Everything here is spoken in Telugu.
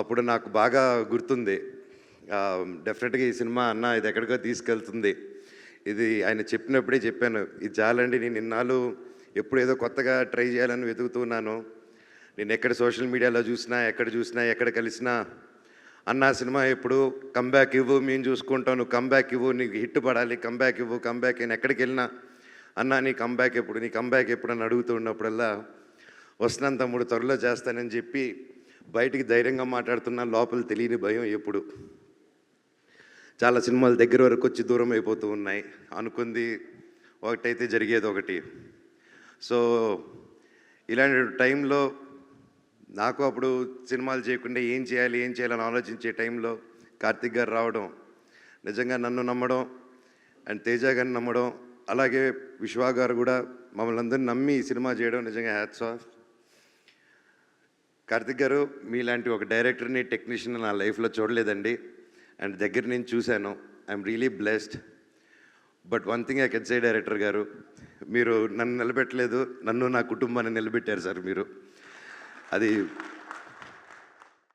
అప్పుడు నాకు బాగా గుర్తుంది. డెఫినెట్గా ఈ సినిమా అన్న ఇది ఎక్కడికో తీసుకెళ్తుంది. ఇది ఆయన చెప్పినప్పుడే చెప్పాను ఇది చాలండి నేను ఇన్నాళ్ళు ఎప్పుడు ఏదో కొత్తగా ట్రై చేయాలని వెతుకుతున్నాను నేను ఎక్కడ సోషల్ మీడియాలో చూసినా ఎక్కడ చూసినా ఎక్కడ కలిసినా అన్న సినిమా ఎప్పుడు కంబ్యాక్ ఇవ్వు మేము చూసుకుంటాం. నువ్వు కంబ్యాక్ ఇవ్వు నీకు హిట్ పడాలి కంబ్యాక్ ఇవ్వు కంబ్యాక్ నేను ఎక్కడికి వెళ్ళినా అన్న నీ కంబ్యాక్ ఎప్పుడు నీ కంబ్యాక్ ఎప్పుడు అని అడుగుతూ ఉన్నప్పుడల్లా వస్తున్నాను తమ్ముడు త్వరలో చేస్తానని చెప్పి బయటికి ధైర్యంగా మాట్లాడుతున్నా లోపల తెలియని భయం ఎప్పుడు. చాలా సినిమాలు దగ్గర వరకు వచ్చి దూరం అయిపోతూ ఉన్నాయి. అనుకుంది ఒకటైతే జరిగేది ఒకటి. సో ఇలాంటి టైంలో నాకు అప్పుడు సినిమాలు చేయకుండా ఏం చేయాలి ఏం చేయాలని ఆలోచించే టైంలో కార్తిక్ గారు రావడం నిజంగా నన్ను నమ్మడం అండ్ తేజ గారిని నమ్మడం అలాగే విశ్వా గారు కూడా మమ్మల్ని అందరిని నమ్మి సినిమా చేయడం నిజంగా హ్యాట్స్ ఆఫ్. కార్తిక్ గారు మీలాంటి ఒక డైరెక్టర్ని టెక్నీషియన్ నా లైఫ్లో చూడలేదండి. అండ్ దగ్గర నేను చూశాను. I'm really blessed. But one thing I can say director garu మీరు నన్ను నిలబెట్టలేదు. నన్ను నా కుటుంబాన్ని నిలబెట్టారు సార్ మీరు. అది